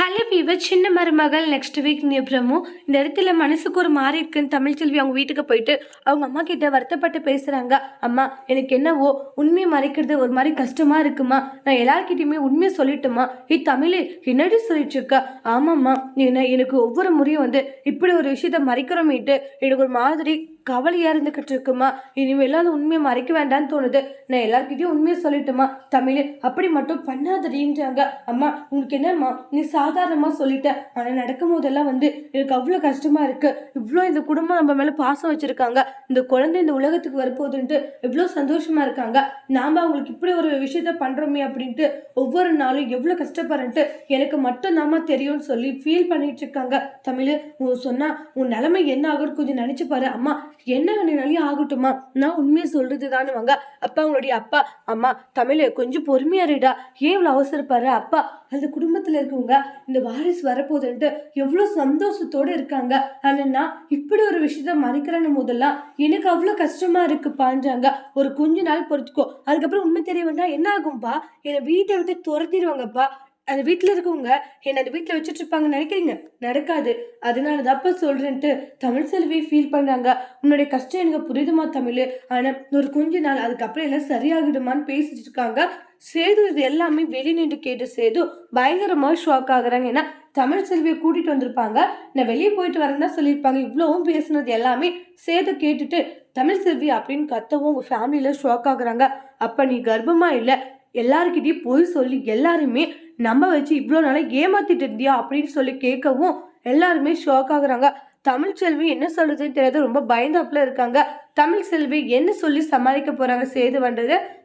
Hello viewer சின்ன மருமகள் next week அப்புறமும் இந்த இடத்துல மனசுக்கு ஒரு மாறி இருக்குன்னு தமிழ்ச்செல்வி அவங்க வீட்டுக்கு போயிட்டு அவங்க அம்மா கிட்ட வருத்தப்பட்டு பேசுகிறாங்க அம்மா எனக்கு என்னவோ உண்மையை மறைக்கிறது ஒரு மாதிரி கஷ்டமாக இருக்குமா? நான் எல்லார்கிட்டயுமே உண்மையை சொல்லிட்டுமா? ஏ தமிழ் என்னடி சொல்லிட்டு இருக்கா ஆமாம்மா என்ன எனக்கு ஒவ்வொரு முறையும் வந்து இப்படி ஒரு விஷயத்த மறைக்கிறோமேட்டு எனக்கு ஒரு மாதிரி கவலையாக இருந்துக்கிட்டு இருக்குமா? இனிமேலாம் அந்த உண்மையை மறைக்க வேண்டாம்னு தோணுது. நான் எல்லார்கிட்டயும் உண்மையை சொல்லட்டுமா? தமிழ் அப்படி மட்டும் பண்ணாதடின்றாங்க. அம்மா உங்களுக்கு என்னம்மா நீ சா சாதாரணமாக சொல்லிட்டேன். ஆனால் நடக்கும் போதெல்லாம் வந்து எனக்கு அவ்வளோ கஷ்டமாக இருக்குது இவ்வளோ இந்த குடும்பம் நம்ம மேலே பாசம் வச்சுருக்காங்க. இந்த குழந்தை இந்த உலகத்துக்கு வரப்போகுதுன்ட்டு இவ்வளோ சந்தோஷமாக இருக்காங்க. நாம் அவங்களுக்கு இப்படி ஒரு விஷயத்த பண்ணுறோமே அப்படின்ட்டு ஒவ்வொரு நாளும் எவ்வளோ கஷ்டப்படுறேன்ட்டு எனக்கு மட்டும் நாம தெரியும்னு சொல்லி ஃபீல் பண்ணிட்டு இருக்காங்க. தமிழ் உன் சொன்னால் உன் நிலைமை என்ன ஆகும்னு கொஞ்சம் நினச்சி பாரு அம்மா. என்ன வேணுனாலையும் ஆகட்டுமா நான் உண்மையை சொல்கிறது தானுவாங்க அப்பா உங்களுடைய அப்பா அம்மா தமிழ் கொஞ்சம் பொறுமையாக இருடா. ஏன் இவ்வளோ அவசரப்படுற? அப்பா அந்த குடும்பத்தில் இருக்கவங்க இந்த வாரிசு வரப்போகுதுன்ட்டு எவ்வளோ சந்தோஷத்தோடு இருக்காங்க. ஆனால் நான் இப்படி ஒரு விஷயத்த மறைக்கிறேன்னு போதெல்லாம் எனக்கு அவ்வளோ கஷ்டமா இருக்குப்பான்றாங்க. ஒரு கொஞ்ச நாள் பொறுத்துக்கோ. அதுக்கப்புறம் உண்மை தெரிய வந்தால் என்ன ஆகும்ப்பா என்னை வீட்டை விட்டு துரத்திடுவாங்கப்பா. அந்த வீட்டில் இருக்கவங்க என்னை அந்த வீட்டில் வச்சுட்டு இருப்பாங்கன்னு நினைக்கிறீங்க? நடக்காது. அதனால தப்ப சொல்கிறேன்ட்டு தமிழ் செல்வி ஃபீல் பண்ணுறாங்க உன்னுடைய கஷ்டம் எனக்கு புரியுதுமா தமிழ். ஆனால் ஒரு கொஞ்ச நாள் அதுக்கப்புறம் எல்லாம் சரியாகிடுமான்னு பேசிட்டு இருக்காங்க. சேது இது எல்லாமே வெளி நின்று கேட்டு சேது பயங்கரமாக ஷாக் ஆகுறாங்க. ஏன்னா தமிழ் செல்வியை கூட்டிகிட்டு வந்திருப்பாங்க. நான் வெளியே போயிட்டு வரேன் தான் சொல்லியிருப்பாங்க. இவ்வளோவும் பேசுனது எல்லாமே சேது கேட்டுட்டு தமிழ் செல்வி அப்படின்னு கத்தவும் உங்கள் ஃபேமிலியில் ஷாக் ஆகுறாங்க. அப்போ நீ கர்ப்பமாக இல்லை. எல்லாருக்கிட்டையும் போய் சொல்லி எல்லாருமே நம்ப வச்சு இவ்வளோ நாளாக ஏமாத்திட்டு இருந்தியா? அப்படின்னு சொல்லி கேட்கவும் எல்லாருமே ஷாக் ஆகுறாங்க. தமிழ் செல்வி என்ன சொல்றதுன்னு தெரியாத ரொம்ப பயந்தாப்புல இருக்காங்க. தமிழ் செல்வி என்ன சொல்லி சமாளிக்க போறாங்க சேது வந்தது